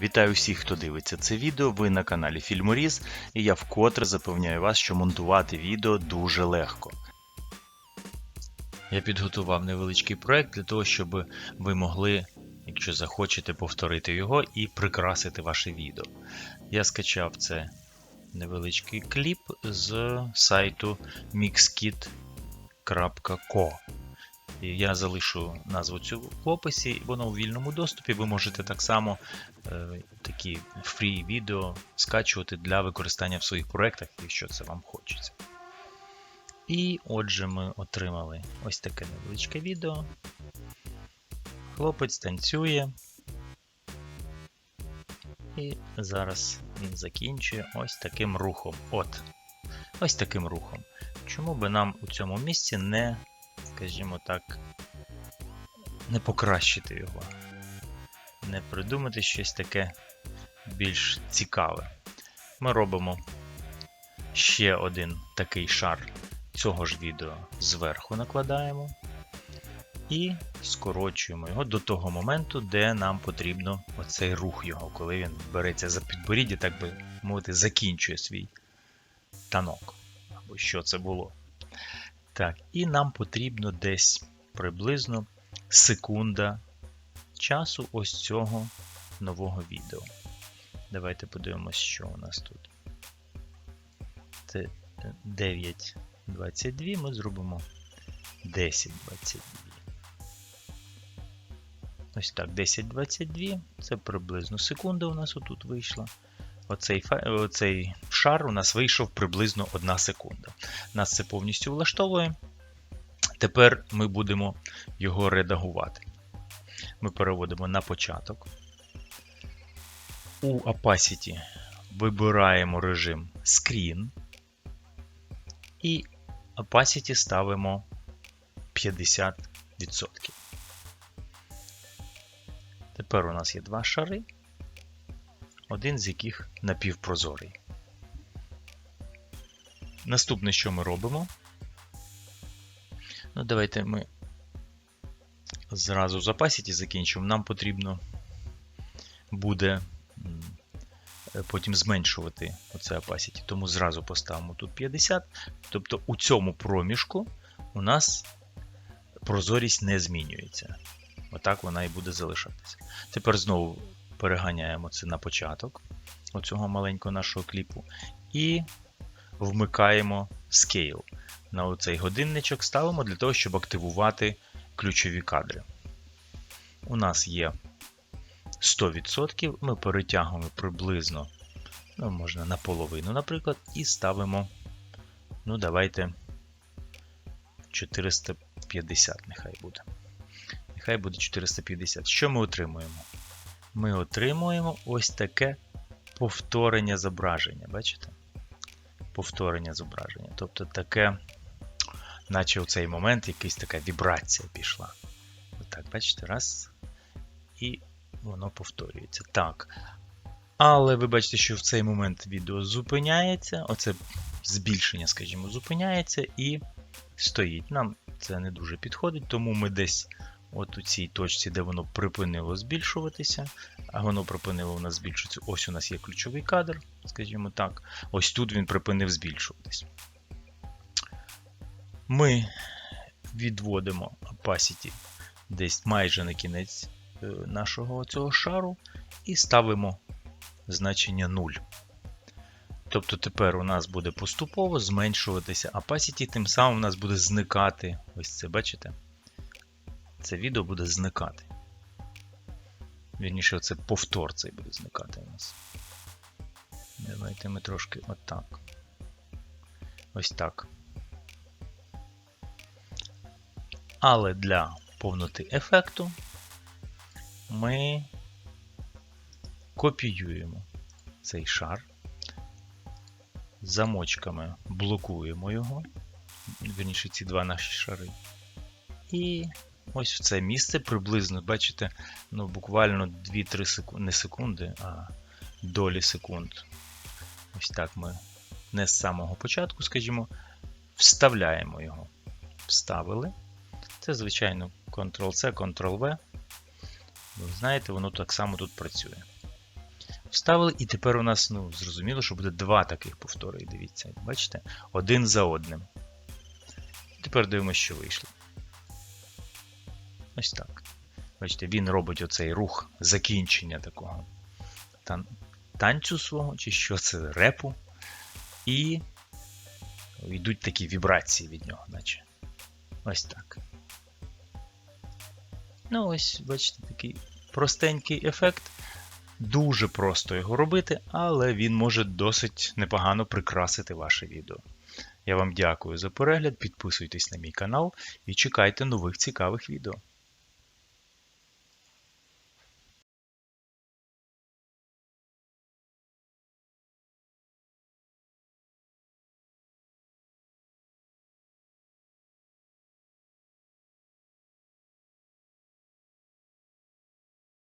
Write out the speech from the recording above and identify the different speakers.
Speaker 1: Вітаю всіх, хто дивиться це відео. Ви на каналі Фільморіз, і я вкотре запевняю вас, що монтувати відео дуже легко. Я підготував невеличкий проект для того, щоб ви могли, якщо захочете, повторити його і прикрасити ваше відео. Я скачав це невеличкий кліп з сайту mixkit.co. Я залишу назву цю в описі, воно у вільному доступі. Ви можете так само е, такі фрі відео скачувати для використання в своїх проєктах, якщо це вам хочеться. І отже, ми отримали ось таке невеличке відео. Хлопець танцює. І зараз він закінчує ось таким рухом. От. Ось таким рухом. Чому би нам у цьому місці не, скажімо так, не покращити його? Не придумати щось таке більш цікаве. Ми робимо ще один такий шар цього ж відео зверху накладаємо і скорочуємо його до того моменту, де нам потрібно оцей рух його, коли він береться за підборіддя, так би мовити, закінчує свій танок. Або що це було. Так, і нам потрібно десь приблизно секунда часу ось цього нового відео. Давайте подивимось, що у нас тут. Це 9.22, ми зробимо 10.22. Ось так, 10.22, це приблизно секунда у нас отут вийшла. Оцей, оцей шар у нас вийшов приблизно 1 секунда. Нас це повністю влаштовує. Тепер ми будемо його редагувати. Ми переводимо на початок. У Opacity вибираємо режим Screen. І Opacity ставимо 50%. Тепер у нас є два шари, один з яких напівпрозорий. Наступне, що ми робимо? Ну, давайте ми зразу з Opacity закінчимо. Нам потрібно буде потім зменшувати оце opacity. Тому зразу поставимо тут 50. Тобто у цьому проміжку у нас прозорість не змінюється. Отак вона і буде залишатися. Тепер знову переганяємо це на початок оцього маленького нашого кліпу. І вмикаємо Scale. На оцей годинничок ставимо для того, щоб активувати ключові кадри. У нас є 100%, ми перетягуємо приблизно, ну, можна наполовину, наприклад, і ставимо, ну, давайте 450, нехай буде. Нехай буде 450. Що ми отримуємо? Ми отримуємо ось таке повторення зображення. Бачите? Повторення зображення. Тобто таке, наче у цей момент якась така вібрація пішла. Отак, бачите, раз. І воно повторюється. Так. Але ви бачите, що в цей момент відео зупиняється. Оце збільшення, скажімо, зупиняється і стоїть. Нам це не дуже підходить, тому ми десь от у цій точці, де воно припинило збільшуватися, а воно припинило у нас збільшуватися. Ось у нас є ключовий кадр, скажімо так. Ось тут він припинив збільшуватись. Ми відводимо opacity десь майже на кінець нашого цього шару і ставимо значення 0. Тобто тепер у нас буде поступово зменшуватися opacity, тим самим у нас буде зникати. Ось це, бачите? Це відео буде зникати. Вірніше, це повтор цей буде зникати у нас. Давайте ми трошки отак. Ось так. Але для повноти ефекту ми копіюємо цей шар, замочками блокуємо його, вірніше ці два наші шари. І ось в це місце приблизно, бачите, ну буквально 2-3 секунди, не секунди, а долі секунд. Ось так ми не з самого початку, скажімо, вставляємо його. Вставили. Це, звичайно, Ctrl-C, Ctrl-V. Ви знаєте, воно так само тут працює. Вставили, і тепер у нас, ну, зрозуміло, що буде два таких повтори. Дивіться, бачите? Один за одним. Тепер дивимося, що вийшло. Ось так. Бачите, він робить оцей рух закінчення такого тан- танцю свого, чи що це, репу. І йдуть такі вібрації від нього, наче. Ось так. Ну, ось, бачите, такий простенький ефект. Дуже просто його робити, але він може досить непогано прикрасити ваше відео. Я вам дякую за перегляд, підписуйтесь на мій канал і чекайте нових цікавих відео.